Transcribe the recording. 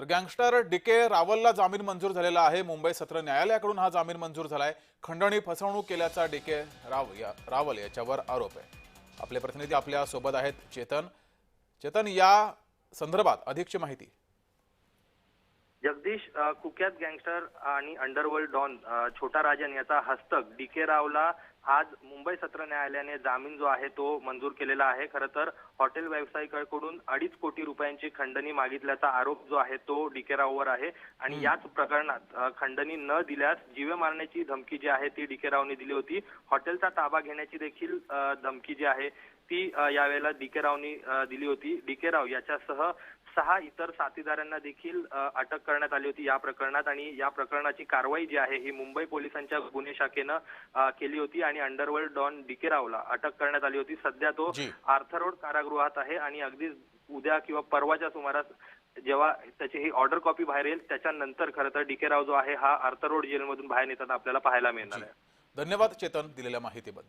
तर gangster D के रावलला जामीन मंजूर झालेला आहे. मुंबई सत्र न्यायालयाकडून हा जामीन मंजूर झालाय. खंडणी फसवणूक केल्याचा डी के राव या रावल याच्यावर आरोप आहे. आपले प्रतिनिधी आपल्यासोबत आहेत चेतन. चेतन या संदर्भात अधिकची माहिती. जगदीश कुख्यात गँगस्टर आणि अंडरवर्ल्ड डॉन छोटा राजन याचा हस्तक डी के रावला आज मुंबई सत्र न्यायालयाने जामीन जो आहे तो मंजूर केलेला आहे. खरं तर हॉटेल व्यावसायिकाकडून अडीच कोटी रुपयांची खंडणी मागितल्याचा आरोप जो आहे तो डी के राववर आहे. आणि याच प्रकरणात खंडणी न दिल्यास जीवे मारण्याची धमकी जी आहे ती डी के रावने दिली होती. हॉटेलचा ताबा घेण्याची देखील धमकी जी आहे ती यावेळेला डी के रावनी दिली होती. डी के राव याच्यासह सहा इतर साथीदारांना देखील अटक करण्यात आली होती या प्रकरणात आणि या प्रकरणाची कारवाई जी आहे ही मुंबई पोलिसांच्या गुन्हे शाखेनं केली होती आणि अंडरवर्ल्ड डॉन डी के रावला अटक करण्यात आली होती. सध्या तो जी. आर्थर रोड कारागृहात आहे आणि अगदी उद्या किंवा परवाच्या सुमारास जेव्हा त्याची ही ऑर्डर कॉपी बाहेर येईल त्याच्यानंतर खरं तर डी के राव जो आहे हा आर्थर रोड जेलमधून बाहेर येताना आपल्याला पाहायला मिळणार आहे. धन्यवाद चेतन दिलेल्या माहितीबद्दल.